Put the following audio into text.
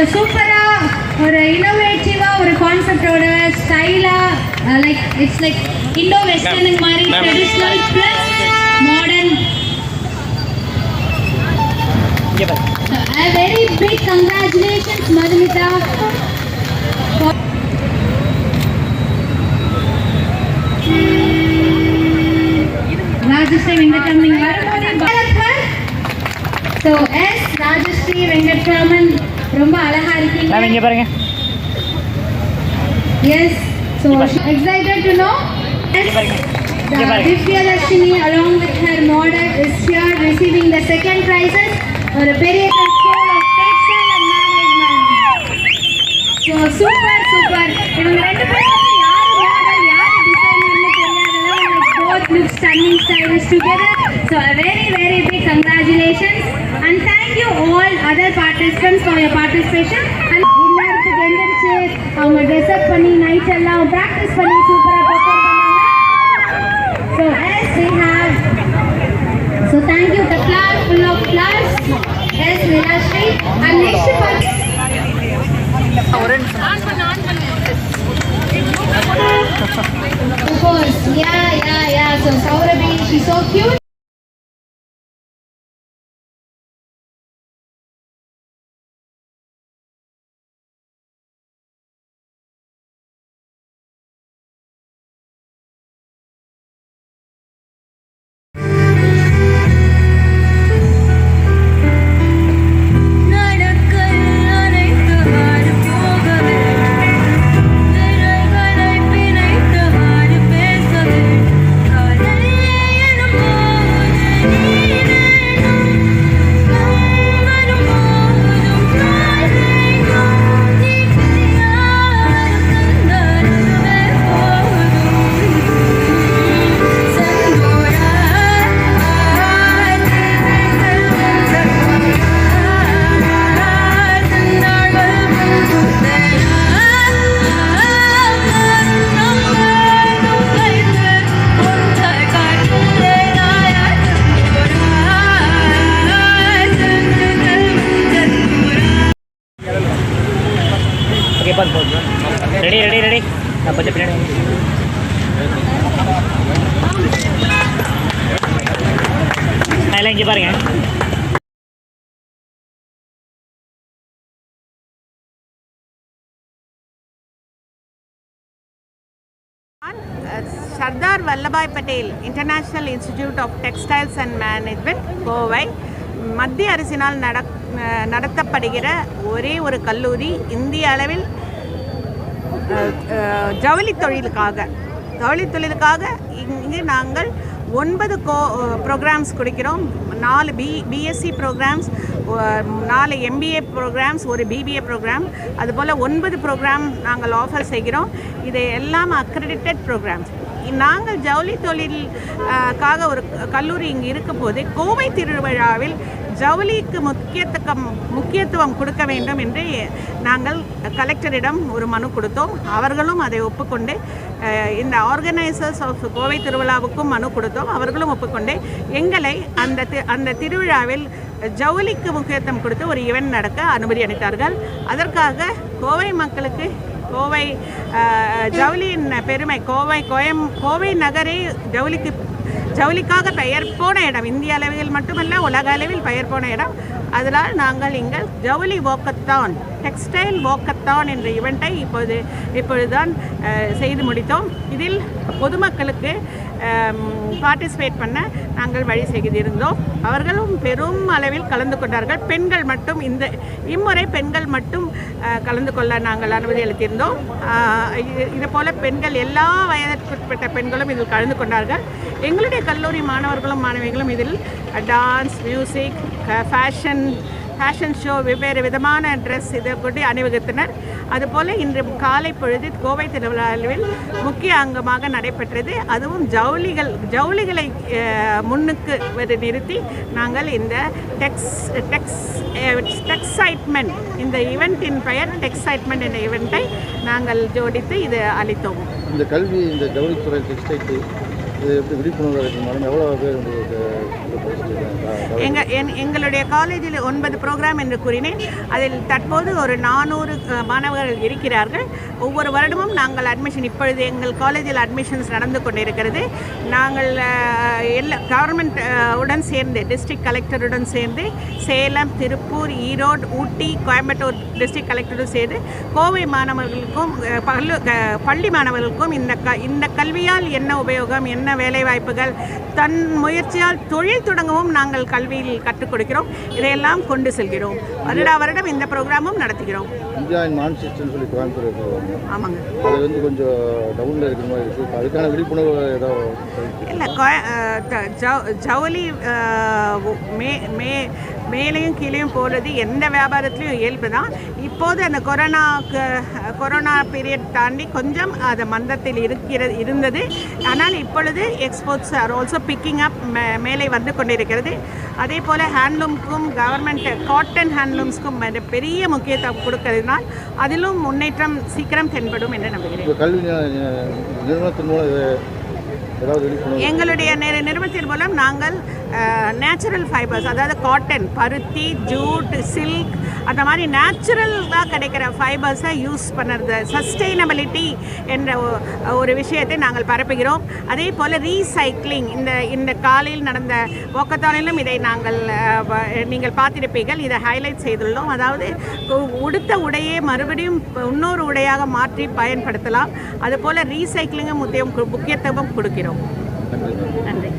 So சூப்பராக ஒரு இன்னோவேட்டிவாக ஒரு கான்செப்டோட ஸ்டைலாக like it's like Indo western மாதிரி. Traditional plus modern A very big congratulations, Madhumita. Rajashree Venkatraman வரும்போது ஸோ எஸ் ராஜஸ்ரீ வெங்கட்ராமன் ரொம்ப அழகா மேம் இருக்கீங்க இங்கே பாருங்க yes so excited to know இங்கே பாருங்க Divya Darshini along with her model is here receiving the second prizes ஒரு பெரிய super super. இவங்க ரெண்டு பேரும் both look stunning stylish together. So a very very big congratulations and thank you all other participants for your participation and இந்நேரத்துக்கு எந்திரிச்சு அவங்க dress அப் பண்ணி night எல்லாம் ப்ராக்டிஸ் பண்ணி சூப்பராக பெர்ஃபார்ம் பண்ணாங்க So as we have, so thank you. The class full of class. Yes, Nilashri. And next part. Of course, yeah, yeah, yeah. So Saurabi, she's so cute. Okay ready ready ready நான் கொஞ்சம் பின்னாடி இங்கே பாருங்க Sardar Vallabhbhai Patel international institute of textiles and management Kovai மத்திய அரசினால் நடக் நடத்தப்படுகிற ஒரே ஒரு கல்லூரி இந்திய அளவில் ஜவுளி தொழிலுக்காக ஜவுளி தொழிலுக்காக இங்கு நாங்கள் ஒன்பது கோ ப்ரோக்ராம்ஸ் கொடுக்கிறோம். நாலு பி பிஎஸ்சி ப்ரோக்ராம்ஸ் நாலு எம்பிஏ ப்ரோக்ராம்ஸ் ஒரு பிபிஏ ப்ரோக்ராம் அதுபோல் ஒன்பது ப்ரோக்ராம் நாங்கள் ஆஃபர் செய்கிறோம். இது எல்லாம் அக்ரெடிட்டட் ப்ரோக்ராம்ஸ் நாங்கள் ஜவுளி தொழிலுக்காக ஒரு கல்லூரி இங்கே இருக்கும் போது கோவை திருவிழாவில் ஜவுளிக்கு முக்கியத்துவம் முக்கியத்துவம் கொடுக்க வேண்டும் என்று நாங்கள் கலெக்டரிடம் ஒரு மனு கொடுத்தோம். அவர்களும் அதை ஒப்புக்கொண்டு இந்த ஆர்கனைசர்ஸ் ஆஃப் கோவை திருவிழாவுக்கும் மனு கொடுத்தோம். அவர்களும் ஒப்புக்கொண்டு எங்களை அந்த தி- அந்த திருவிழாவில் ஜவுளிக்கு முக்கியத்துவம் கொடுத்து ஒரு இவெண்ட் நடக்க அனுமதி அளித்தார்கள். அதற்காக கோவை மக்களுக்கு கோவை ஜவுளியின் பெருமை கோவை கோயம் கோவை நகரே ஜவுளிக்கு ஜவுளிக்காக பெயர் போன இடம். இந்திய அளவில் மட்டுமல்ல உலக அளவில் பெயர் போன இடம். அதனால் நாங்கள் இங்கே ஜவுளி வோக்கத்தான் டெக்ஸ்டைல் வோக்கத்தான் என்ற இவெண்ட்டை இப்போது இப்பொழுதுதான் செய்து முடித்தோம். இதில் பொதுமக்களுக்கு பார்ட்டிசிபேட் பண்ண நாங்கள் வழி செய்திருந்தோம். அவர்களும் பெரும் அளவில் கலந்து கொண்டார்கள். பெண்கள் மட்டும் இந்த இம்முறை பெண்கள் மட்டும் கலந்து கொள்ள நாங்கள் அனுமதி அளித்திருந்தோம். இது இது போல பெண்கள் எல்லா வயதிற்குட்பட்ட பெண்களும் இதில் கலந்து கொண்டார்கள். எங்களுடைய கல்லூரி மாணவர்களும் மாணவிகளும் இதில் dance music fashion fashion show வெவ்வேறு விதமான ட்ரெஸ் இதை கொண்டு அணிவகுத்தனர். அதுபோல் இன்று காலை பொழுது கோவை திருவிழாவில் முக்கிய அங்கமாக நடைபெற்றது. அதுவும் ஜவுளிகள் ஜவுளிகளை முன்னுக்கு வந்து நிறுத்தி நாங்கள் இந்த டெக்ஸ் டெக்ஸ் டெக்ஸைட்மெண்ட் இந்த ஈவெண்ட்டின் பெயர் டெக்ஸைட்மெண்ட் என்ற ஈவெண்ட்டை நாங்கள் ஜோடித்து இது அளித்தோம். இந்த கல்வி இந்த ஜவுளித்துறை டெக்ஸ்டைல் இது எப்படி விழிப்புணர்வு எவ்வளோ பேர் உங்களுக்கு எங்க என்- எங்களுடைய காலேஜில் ஒன்பது ப்ரோக்ராம் என்று கூறினேன். அதில் தற்போது ஒரு நானூறு மாணவர்கள் இருக்கிறார்கள். ஒவ்வொரு வருடமும் நாங்கள் அட்மிஷன் இப்பொழுது எங்கள் காலேஜில் அட்மிஷன்ஸ் நடந்து கொண்டிருக்கிறது. நாங்கள் எல்லா கவர்மெண்ட் உடன் சேர்ந்து டிஸ்ட்ரிக்ட் கலெக்டருடன் சேர்ந்து சேலம் திருப்பூர் ஈரோடு ஊட்டி கோயம்புத்தூர் டிஸ்ட்ரிக்ட் கலெக்டருடன் சேர்ந்து கோவை மாணவர்களுக்கும் பல்லு க- பள்ளி மாணவர்களுக்கும் இந்த க இந்த கல்வியால் என்ன உபயோகம் என்ன வேலைவாய்ப்புகள் தன் முயற்சியால் தொழில் தொடங்கவும் நாங்கள் கல்வியில் கற்றுக் கொடுக்கிறோம் இதையெல்லாம் கொண்டு செல்கிறோம். வருடா வருடம் இந்த ப்ரோக்ராமும் நடத்துகிறோம். ஆமாங்க. அது வந்து கொஞ்சம் டவுனில் இருக்கிற மாதிரி இருக்குது அதுக்கான விழிப்புணர்வு ஏதோ இல்லை ஜவுளி மே மே மேலேயும் கீழேயும் போகிறது எந்த வியாபாரத்துலேயும் இயல்பு தான் இப்போது அந்த கொரோனாவுக்கு கொரோனா பீரியட் தாண்டி கொஞ்சம் அது மந்தத்தில் இருக்கிறது இருந்தது. ஆனால் இப்பொழுது exports are also picking up மேலே வந்து கொண்டிருக்கிறது. அதே போல் ஹேண்ட்லூம்க்கும் கவர்மெண்ட் காட்டன் ஹேண்ட்லூம்ஸ்க்கும் பெரிய முக்கியத்துவம் கொடுக்கறதுனால் அதிலும் முன்னேற்றம் சீக்கிரம் தென்படும் என்று நம்புகிறேன். கல்வி நிறுவனத்தின் மூலம் எங்களுடைய நிறு- நிறுவனத்தின் மூலம் நாங்கள் நேச்சுரல் ஃபைபர்ஸ் அதாவது காட்டன் பருத்தி ஜூட் சில்க் அந்த மாதிரி நேச்சுரலாக கிடைக்கிற ஃபைபர்ஸை யூஸ் பண்ணுறது சஸ்டெயினபிலிட்டி என்ற ஒரு விஷயத்தை நாங்கள் பரப்புகிறோம். அதே போல் ரீசைக்ளிங் இந்த இந்த காலையில் நடந்த ஒக்கத்தானிலும் இதை நாங்கள் நீங்கள் பார்த்திருப்பீர்கள். இதை ஹைலைட் செய்துள்ளோம். அதாவது உடுத்த உடையை மறுபடியும் இன்னொரு உடையாக மாற்றி பயன்படுத்தலாம். அதுபோல் ரீசைக்ளிங்கும் முக்கியத்துவம் கொடுக்கிறோம். நன்றி.